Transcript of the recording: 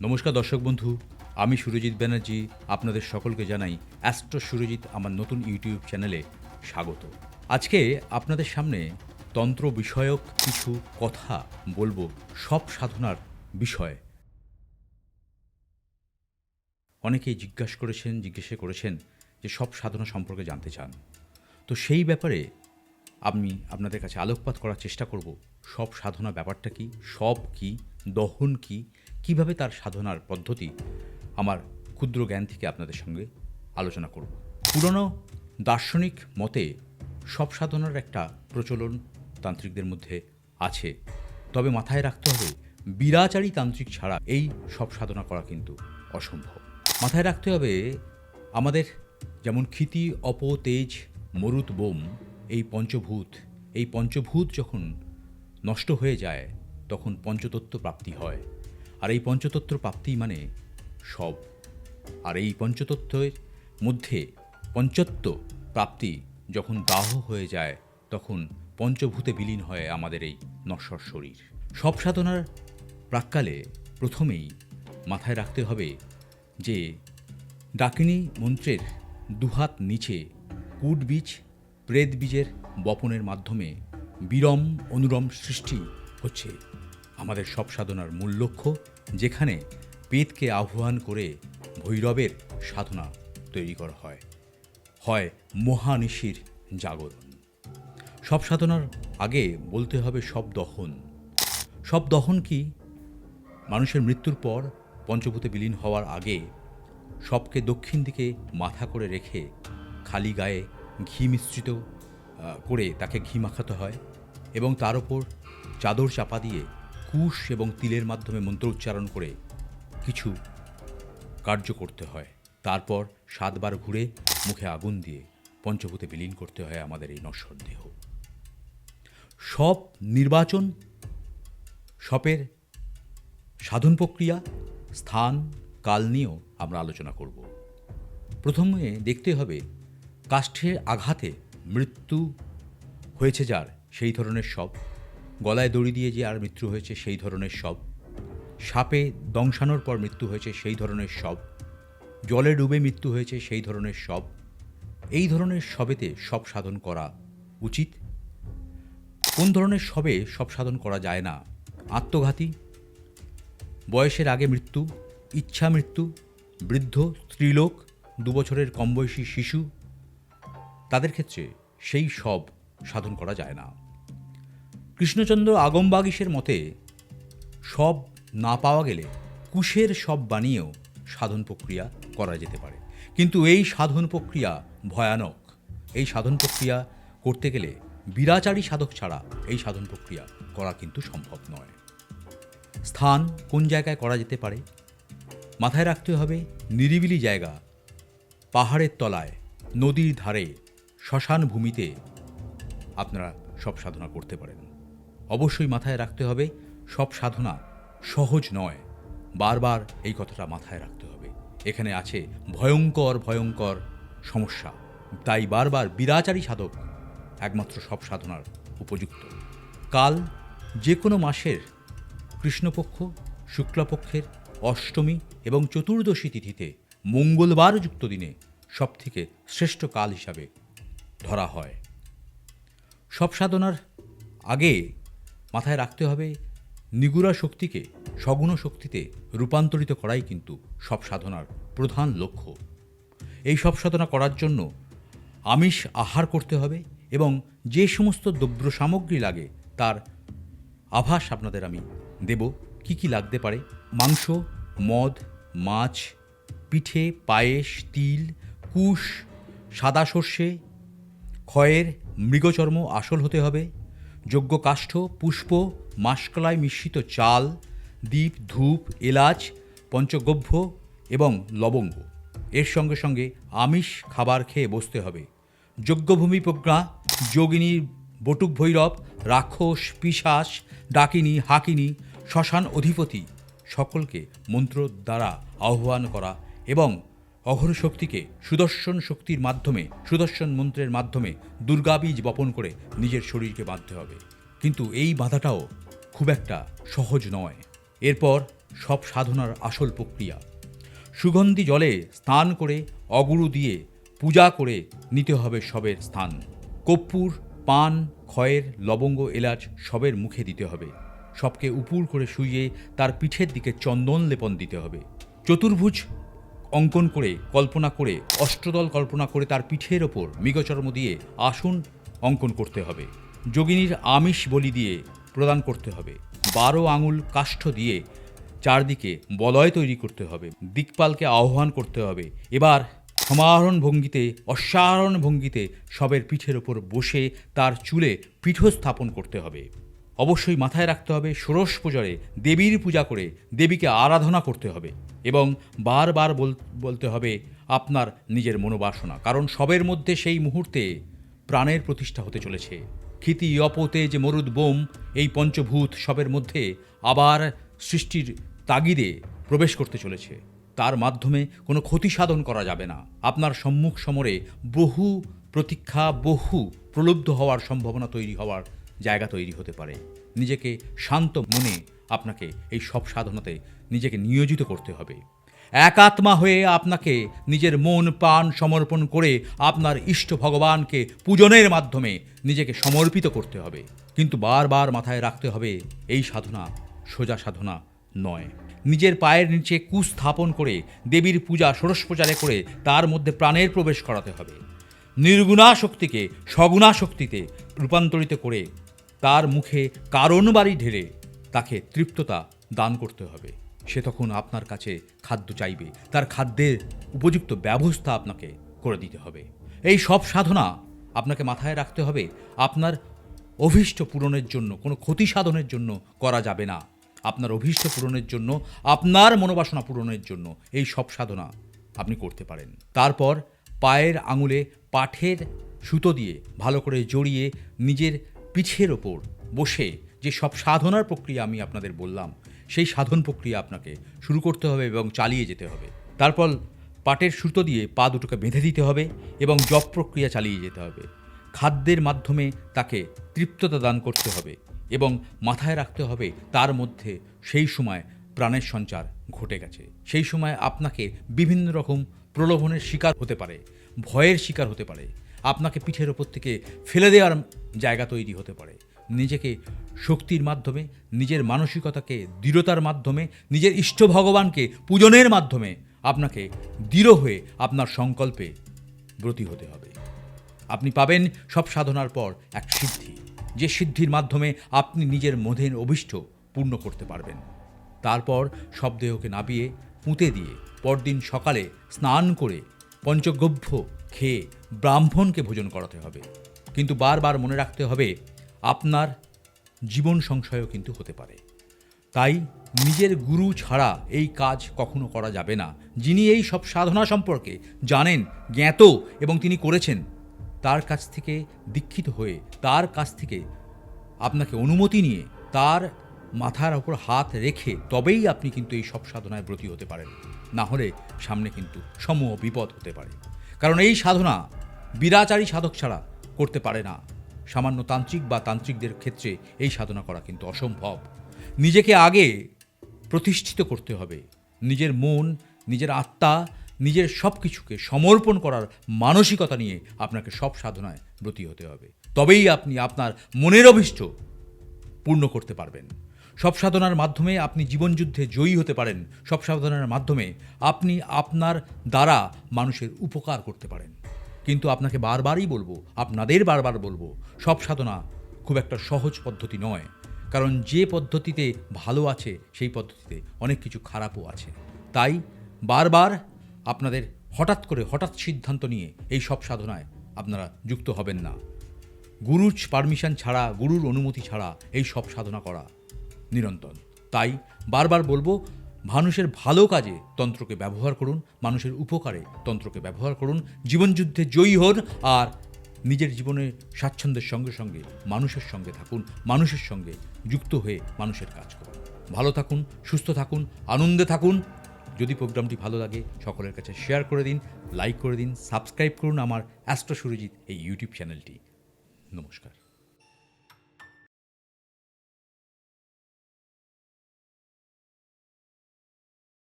নমস্কার দর্শক বন্ধু, আমি সুরজিৎ ব্যানার্জি আপনাদের সকলকে জানাই অ্যাস্ট্রো সুরজিৎ আমার নতুন ইউটিউব চ্যানেলে স্বাগত। আজকে আপনাদের সামনে তন্ত্র বিষয়ক কিছু কথা বলব, সব সাধনার বিষয়। অনেকেই জিজ্ঞাসা করেছেন জিজ্ঞাসা করেছেন যে সব সাধনা সম্পর্কে জানতে চান। তো সেই ব্যাপারে আমি আপনাদের কাছে আলোকপাত করার চেষ্টা করব। সব সাধনা ব্যাপারটা কি? সব কি? দহন কি? কীভাবে তার সাধনার পদ্ধতি আমার ক্ষুদ্র জ্ঞান থেকে আপনাদের সঙ্গে আলোচনা করব? পুরনো দার্শনিক মতে সব সাধনার একটা প্রচলন তান্ত্রিকদের মধ্যে আছে। তবে মাথায় রাখতে হবে, বিরাচারী তান্ত্রিক ছাড়া এই সব সাধনা করা কিন্তু অসম্ভব। মাথায় রাখতে হবে, আমাদের যেমন ক্ষিতি, অপ, তেজ, মরুত, বোম, এই পঞ্চভূত এই পঞ্চভূত যখন নষ্ট হয়ে যায়, তখন পঞ্চতত্ত্ব প্রাপ্তি হয়। আর এই পঞ্চতত্ত্ব প্রাপ্তি মানে সব। আর এই পঞ্চতত্ত্বের মধ্যে পঞ্চত্ব প্রাপ্তি যখন দাহ হয়ে যায়, তখন পঞ্চভূতে বিলীন হয় আমাদের এই নশ্বর শরীর। সব সাধনার প্রাক্কালে প্রথমেই মাথায় রাখতে হবে যে ডাকিনী মন্ত্রের দুহাত নিচে কুট বীজ, প্রেত বীজের বপনের মাধ্যমে বিরম অনুরম সৃষ্টি হচ্ছে। আমাদের সব সাধনার মূল লক্ষ্য, যেখানে পেতকে আহ্বান করে ভৈরবের সাধনা তৈরি করা হয়। হয় মহানিশির জাগরণ। সব সাধনার আগে বলতে হবে সব দহন। সব দহন কি? মানুষের মৃত্যুর পর পঞ্চভূতে বিলীন হওয়ার আগে সবকে দক্ষিণ দিকে মাথা করে রেখে খালি গায়ে ঘি মিশ্রিত করে তাকে ঘি মাখাতে হয় এবং তার ওপর চাদর চাপা দিয়ে কুশ এবং তিলের মাধ্যমে মন্ত্র উচ্চারণ করে কিছু কার্য করতে হয়। তারপর সাতবার ঘুরে মুখে আগুন দিয়ে পঞ্চভূতে বিলীন করতে হয় আমাদের এই নশ্বর দেহ। সব নির্বাচন, সপের সাধন প্রক্রিয়া, স্থান, কাল নিয়েও আমরা আলোচনা করব। প্রথমে দেখতে হবে কাষ্ঠের আঘাতে মৃত্যু হয়েছে যার, সেই ধরনের সব। গলায় দড়ি দিয়ে যে আর মৃত্যু হয়েছে, সেই ধরনের সব। সাপে দংশানোর পর মৃত্যু হয়েছে, সেই ধরনের সব। জলে ডুবে মৃত্যু হয়েছে, সেই ধরনের সব। এই ধরনের সবেতে সব সাধন করা উচিত? কোন ধরনের সবে সব সাধন করা যায় না? আত্মঘাতী? বয়সের আগে মৃত্যু, ইচ্ছা মৃত্যু, বৃদ্ধ, স্ত্রীলোক দু বছরের কম শিশু, তাদের ক্ষেত্রে সেই সব সাধন করা যায় না। কৃষ্ণচন্দ্র আগমবাগিসের মতে, সব না পাওয়া গেলে কুশের সব বানিয়েও সাধন প্রক্রিয়া করা যেতে পারে। কিন্তু এই সাধন প্রক্রিয়া ভয়ানক। এই সাধন প্রক্রিয়া করতে গেলে বিরাচারী সাধক ছাড়া এই সাধন প্রক্রিয়া করা কিন্তু সম্ভব নয়। স্থান কোন জায়গায় করা যেতে পারে? মাথায় রাখতে হবে নিরিবিলি জায়গা। পাহাড়ের তলায়, নদীর ধারে শ্মশান ভূমিতে আপনারা সব সাধনা করতে পারেন। অবশ্যই মাথায় রাখতে হবে, সব সাধনা সহজ নয়। বারবার এই কথাটা মাথায় রাখতে হবে। এখানে আছে ভয়ঙ্কর ভয়ঙ্কর সমস্যা। তাই বারবার বিরাচারী সাধক একমাত্র সব সাধনার উপযুক্ত। কাল যে কোনো মাসের কৃষ্ণপক্ষ, শুক্লপক্ষের অষ্টমী এবং চতুর্দশী তিথিতে মঙ্গলবার যুক্ত দিনে সবথেকে শ্রেষ্ঠ কাল হিসাবে ধরা হয়। সব সাধনার আগে মাথায় রাখতে হবে, নিগুড়া শক্তিকে সগুণ শক্তিতে রূপান্তরিত করাই কিন্তু সব সাধনার প্রধান লক্ষ্য। এই সব সাধনা করার জন্য আমিষ আহার করতে হবে এবং যে সমস্ত দ্রব্য সামগ্রী লাগে তার আভাস আপনাদের আমি দেব। কি কি লাগতে পারে? মাংস, মদ, মাছ, পিঠে, পায়েস, তিল, কুশ, সাদা সর্ষে, ক্ষয়ের মৃগচর্ম আসল হতে হবে। যোগ্য কাষ্ঠ, পুষ্প মাসকলায় মিশ্রিত চাল, দ্বীপ, ধূপ, এলাচ, পঞ্চগভ্য এবং লবঙ্গ। এর সঙ্গে সঙ্গে আমিষ খাবার খেয়ে বসতে হবে। যজ্ঞভূমি প্রজ্ঞা, যোগিনী বটুক ভৈরব, রাক্ষস পিশাস ডাকিনী, হাকিনী, শ্মশান অধিপতি সকলকে মন্ত্র দ্বারা আহ্বান করা এবং অঘর শক্তিকে সুদর্শন শক্তির মাধ্যমে, সুদর্শন মন্ত্রের মাধ্যমে দুর্গাবীজ বপন করে নিজের শরীরকে বাঁধতে হবে। কিন্তু এই বাধাটাও খুব একটা সহজ নয়। এরপর সব সাধনার আসল প্রক্রিয়া। সুগন্ধি জলে স্নান করে অগুরু দিয়ে পূজা করে নিতে হবে সবের স্থান। কর্পূর, পান খয়ের লবঙ্গ, এলাচ সবের মুখে দিতে হবে। সবকে উপুর করে শুইয়ে তার পিঠের দিকে চন্দন লেপন দিতে হবে। চতুর্ভুজ অঙ্কন করে, কল্পনা করে, অষ্টদল কল্পনা করে তার পিঠের ওপর মৃগচর্ম দিয়ে আসন অঙ্কন করতে হবে। যোগিনীর আমিষ বলি দিয়ে প্রদান করতে হবে। বারো আঙুল কাষ্ঠ দিয়ে চারদিকে বলয় তৈরি করতে হবে। দিকপালকে আহ্বান করতে হবে। এবার সমারোহণ ভঙ্গিতে, অশ্বারোহণ ভঙ্গিতে সবের পিঠের ওপর বসে তার চুলে পীঠ স্থাপন করতে হবে। অবশ্যই মাথায় রাখতে হবে ষোড়শ পূজারে দেবীর পূজা করে দেবীকে আরাধনা করতে হবে এবং বারবার বল- বলতে হবে আপনার নিজের মনোবাসনা, কারণ সবের মধ্যে সেই মুহূর্তে প্রাণের প্রতিষ্ঠা হতে চলেছে। ক্ষিতি অপতে যে মরুদ বোম, এই পঞ্চভূত সবের মধ্যে আবার সৃষ্টির তাগিদে প্রবেশ করতে চলেছে। তার মাধ্যমে কোনো ক্ষতি সাধন করা যাবে না। আপনার সম্মুখ সমরে বহু প্রতীক্ষা, বহু প্রলুব্ধ হওয়ার সম্ভাবনা তৈরি হওয়ার জায়গা তৈরি হতে পারে। নিজেকে শান্ত মনে আপনাকে এই সব সাধনাতে নিজেকে নিয়োজিত করতে হবে। একাত্মা হয়ে আপনাকে নিজের মন, প্রাণ সমর্পণ করে আপনার ইষ্ট ভগবানকে পূজনের মাধ্যমে নিজেকে সমর্পিত করতে হবে। কিন্তু বারবার মাথায় রাখতে হবে, এই সাধনা সোজা সাধনা নয়। নিজের পায়ের নিচে কুস্থাপন করে, দেবীর পূজা ষোড়শ প্রচারে করে তার মধ্যে প্রাণের প্রবেশ করাতে হবে। নির্গুণা শক্তিকে সগুণা শক্তিতে রূপান্তরিত করে তার মুখে কারণ বাড়ি ঢেলে তাকে তৃপ্ততা দান করতে হবে। সে তখন আপনার কাছে খাদ্য চাইবে। তার খাদ্যের উপযুক্ত ব্যবস্থা আপনাকে করে দিতে হবে। এই সব সাধনা আপনাকে মাথায় রাখতে হবে। আপনার অভীষ্ট পূরণের জন্য, কোনো ক্ষতি সাধনের জন্য করা যাবে না। আপনার অভীষ্ট পূরণের জন্য, আপনার মনোবাসনা পূরণের জন্য এই সব সাধনা আপনি করতে পারেন। তারপর পায়ের আঙুলে পাঠের সুতো দিয়ে ভালো করে জড়িয়ে নিজের পিঠের ওপর বসে যে সব সাধনার প্রক্রিয়া আমি আপনাদের বললাম, সেই সাধন প্রক্রিয়া আপনাকে শুরু করতে হবে এবং চালিয়ে যেতে হবে। তারপর পাটের সুতো দিয়ে পা দুটোকে বেঁধে দিতে হবে এবং জপ প্রক্রিয়া চালিয়ে যেতে হবে। খাদ্যের মাধ্যমে তাকে তৃপ্ততা দান করতে হবে এবং মাথায় রাখতে হবে তার মধ্যে সেই সময় প্রাণের সঞ্চার ঘটে গেছে। সেই সময় আপনাকে বিভিন্ন রকম প্রলোভনের শিকার হতে পারে, ভয়ের শিকার হতে পারে আপনাকে পিঠের ওপর থেকে ফেলে দেওয়ার জায়গা তৈরি হতে পারে। নিজেকে শক্তির মাধ্যমে, নিজের মানসিকতাকে দৃঢ়তার মাধ্যমে, নিজের ইষ্ট ভগবানকে পূজনের মাধ্যমে আপনাকে দৃঢ় হয়ে আপনার সংকল্পে ব্রতী হতে হবে। আপনি পাবেন সব সাধনার পর এক সিদ্ধি, যে সিদ্ধির মাধ্যমে আপনি নিজের মধের অভিষ্ট পূর্ণ করতে পারবেন। তারপর সব দেহকে নাবিয়ে, পুঁতে দিয়ে পরদিন সকালে স্নান করে পঞ্চগভ্য খেয়ে ব্রাহ্মণকে ভোজন করাতে হবে। কিন্তু বারবার মনে রাখতে হবে, আপনার জীবন সংশয়ও কিন্তু হতে পারে। তাই নিজের গুরু ছাড়া এই কাজ কখনো করা যাবে না। যিনি এই সব সাধনা সম্পর্কে জানেন, জ্ঞাত এবং তিনি করেছেন, তার কাছ থেকে দীক্ষিত হয়ে, তার কাছ থেকে আপনাকে অনুমতি নিয়ে, তার মাথার ওপর হাত রেখে তবেই আপনি কিন্তু এই সব সাধনায় ব্রতী হতে পারেন। না হলে সামনে কিন্তু সমূহ বিপদ হতে পারে। কারণ এই সাধনা বিরাচারী সাধক ছাড়া করতে পারে না। সামান্য তান্ত্রিক বা তান্ত্রিকদের ক্ষেত্রে এই সাধনা করা কিন্তু অসম্ভব। নিজেকে আগে প্রতিষ্ঠিত করতে হবে। নিজের মন, নিজের আত্মা, নিজের সব কিছুকে সমর্পণ করার মানসিকতা নিয়ে আপনাকে সব সাধনায় ব্রতী হতে হবে। তবেই আপনি আপনার মনের অভিষ্ট পূর্ণ করতে পারবেন। সব সাধনার মাধ্যমে আপনি জীবনযুদ্ধে জয়ী হতে পারেন। সব সাধনার মাধ্যমে আপনি আপনার দ্বারা মানুষের উপকার করতে পারেন। কিন্তু আপনাকে বারবারই বলব, আপনাদের বারবার বলব, সব সাধনা খুব একটা সহজ পদ্ধতি নয়। কারণ যে পদ্ধতিতে ভালো আছে, সেই পদ্ধতিতে অনেক কিছু খারাপও আছে। তাই বারবার আপনাদের হঠাৎ করে, হঠাৎ সিদ্ধান্ত নিয়ে এই সব সাধনায় আপনারা যুক্ত হবেন না। গুরুর পারমিশন ছাড়া, গুরুর অনুমতি ছাড়া এই সব সাধনা করা নিরন্তর। তাই বারবার বলব, মানুষের ভালো কাজে তন্ত্রকে ব্যবহার করুন, মানুষের উপকারে তন্ত্রকে ব্যবহার করুন, জীবনযুদ্ধে জয়ী হন আর নিজের জীবনে স্বাচ্ছন্দ্যের সঙ্গে সঙ্গে মানুষের সঙ্গে থাকুন, মানুষের সঙ্গে যুক্ত হয়ে মানুষের কাজ করুন। ভালো থাকুন, সুস্থ থাকুন, আনন্দে থাকুন। যদি প্রোগ্রামটি ভালো লাগে, সকলের কাছে শেয়ার করে দিন লাইক করে দিন সাবস্ক্রাইব করুন আমার অ্যাস্ট্রো সুরজিৎ এই ইউটিউব চ্যানেলটি নমস্কার।